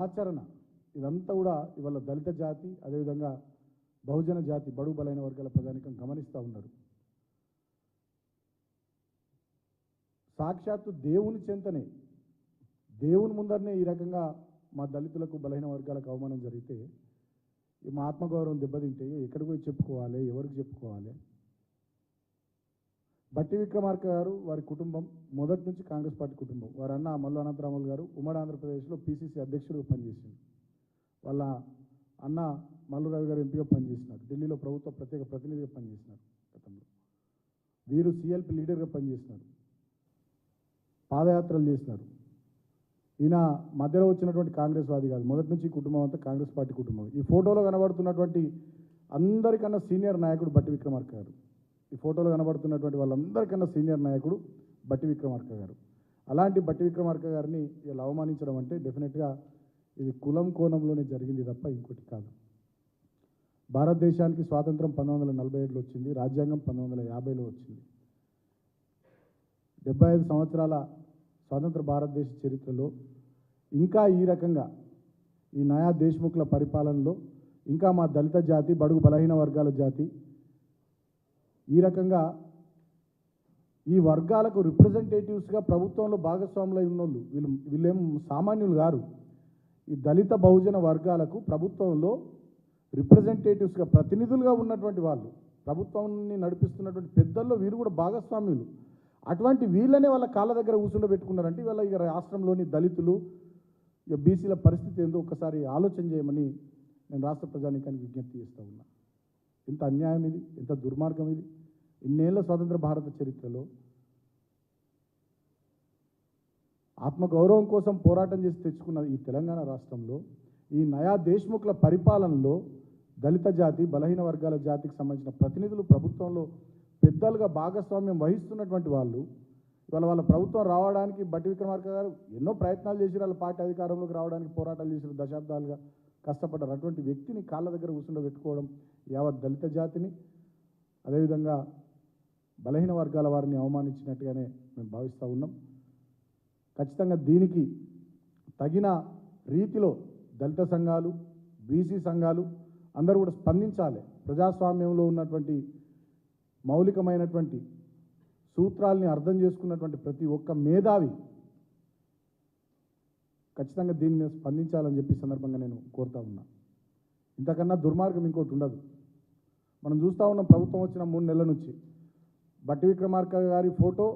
ఆచరణ. ఇదంతా కూడా ఇవాళ దళిత జాతి అదేవిధంగా బహుజన జాతి బడుగు బలైన వర్గాల ప్రజానికం గమనిస్తూ ఉన్నారు. సాక్షాత్తు దేవుని చెంతనే దేవుని ముందరనే ఈ రకంగా మా దళితులకు బలహీన వర్గాలకు అవమానం జరిగితే ఈ మా ఆత్మగౌరవం దెబ్బతింటే ఎక్కడికి పోయి చెప్పుకోవాలి ఎవరికి చెప్పుకోవాలి? బట్టి విక్రమార్క గారు వారి కుటుంబం మొదటి నుంచి కాంగ్రెస్ పార్టీ కుటుంబం. వారి అన్న మల్లు అనంతరాములు గారు ఉమ్మడి ఆంధ్రప్రదేశ్లో పీసీసీ అధ్యక్షుడిగా పనిచేసింది వాళ్ళ అన్న మల్లురావు గారు ఎంపీగా పనిచేసినారు. ఢిల్లీలో ప్రభుత్వ ప్రత్యేక ప్రతినిధిగా పనిచేసినారు గతంలో. వీరు సిఎల్పి లీడర్గా పనిచేసినారు. పాదయాత్రలు చేసినారు. ఈయన మధ్యలో వచ్చినటువంటి కాంగ్రెస్ వాది కాదు. మొదటి నుంచి కుటుంబం అంతా కాంగ్రెస్ పార్టీ కుటుంబం. ఈ ఫోటోలో కనబడుతున్నటువంటి అందరికన్నా సీనియర్ నాయకుడు బట్టి విక్రమార్క గారు. ఈ ఫోటోలో కనబడుతున్నటువంటి వాళ్ళందరికన్నా సీనియర్ నాయకుడు బట్టి విక్రమార్క గారు. అలాంటి బట్టి విక్రమార్క గారిని ఇలా అవమానించడం అంటే డెఫినెట్గా ఇది కులం కోణంలోనే జరిగింది తప్ప ఇంకోటి కాదు. భారతదేశానికి స్వాతంత్రం పంతొమ్మిది వందల నలభై ఏడులో వచ్చింది రాజ్యాంగం పంతొమ్మిది వందల యాభైలో వచ్చింది. డెబ్బై ఐదు సంవత్సరాల స్వాతంత్ర భారతదేశ చరిత్రలో ఇంకా ఈ రకంగా ఈ నయా దేశ్ముఖుల పరిపాలనలో ఇంకా మా దళిత జాతి బడుగు బలహీన వర్గాల జాతి ఈ రకంగా ఈ వర్గాలకు రిప్రజెంటేటివ్స్గా ప్రభుత్వంలో భాగస్వాములై ఉన్నోళ్ళు వీళ్ళు వీళ్ళేం సామాన్యులు గారు ఈ దళిత బహుజన వర్గాలకు ప్రభుత్వంలో రిప్రజెంటేటివ్స్గా ప్రతినిధులుగా ఉన్నటువంటి వాళ్ళు ప్రభుత్వాన్ని నడిపిస్తున్నటువంటి పెద్దల్లో వీరు కూడా భాగస్వామ్యులు. అటువంటి వీళ్ళనే వాళ్ళ కాళ్ళ దగ్గర కూర్చుండబెట్టుకున్నారంటే ఇవాళ ఇక రాష్ట్రంలోని దళితులు ఇక బీసీల పరిస్థితి ఏందో ఒకసారి ఆలోచన చేయమని నేను రాష్ట్ర ప్రజానీకానికి విజ్ఞప్తి చేస్తూ ఉన్నా. ఎంత అన్యాయం ఇది ఎంత దుర్మార్గం ఇది. ఇన్నేళ్ళ స్వతంత్ర భారత చరిత్రలో ఆత్మగౌరవం కోసం పోరాటం చేసి తెచ్చుకున్న ఈ తెలంగాణ రాష్ట్రంలో ఈ నయా దేశ్ముఖుల పరిపాలనలో దళిత జాతి బలహీన వర్గాల జాతికి సంబంధించిన ప్రతినిధులు ప్రభుత్వంలో పెద్దలుగా భాగస్వామ్యం వహిస్తున్నటువంటి వాళ్ళు ఇవాళ వాళ్ళ ప్రభుత్వం రావడానికి బట్టి విక్రమార్క గారు ఎన్నో ప్రయత్నాలు చేసి వాళ్ళ పార్టీ అధికారంలోకి రావడానికి పోరాటాలు చేసిన దశాబ్దాలుగా కష్టపడ్డారు. అటువంటి వ్యక్తిని కాళ్ళ దగ్గర కూర్చుండబెట్టుకోవడం యావత్ దళిత జాతిని అదేవిధంగా బలహీన వర్గాల వారిని అవమానించినట్టుగానే మేము భావిస్తూ ఉన్నాం. ఖచ్చితంగా దీనికి తగిన రీతిలో దళిత సంఘాలు బీసీ సంఘాలు అందరూ కూడా స్పందించాలి. ప్రజాస్వామ్యంలో ఉన్నటువంటి మౌలికమైనటువంటి సూత్రాల్ని అర్థం చేసుకున్నటువంటి ప్రతి ఒక్క మేధావి ఖచ్చితంగా దీని మీద స్పందించాలని చెప్పి సందర్భంగా నేను కోరుతా ఉన్నా. ఇంతకన్నా దుర్మార్గం ఇంకోటి ఉండదు. మనం చూస్తూ ఉన్నాం ప్రభుత్వం వచ్చిన మూడు నెలల నుంచి బట్టి విక్రమార్క గారి ఫోటో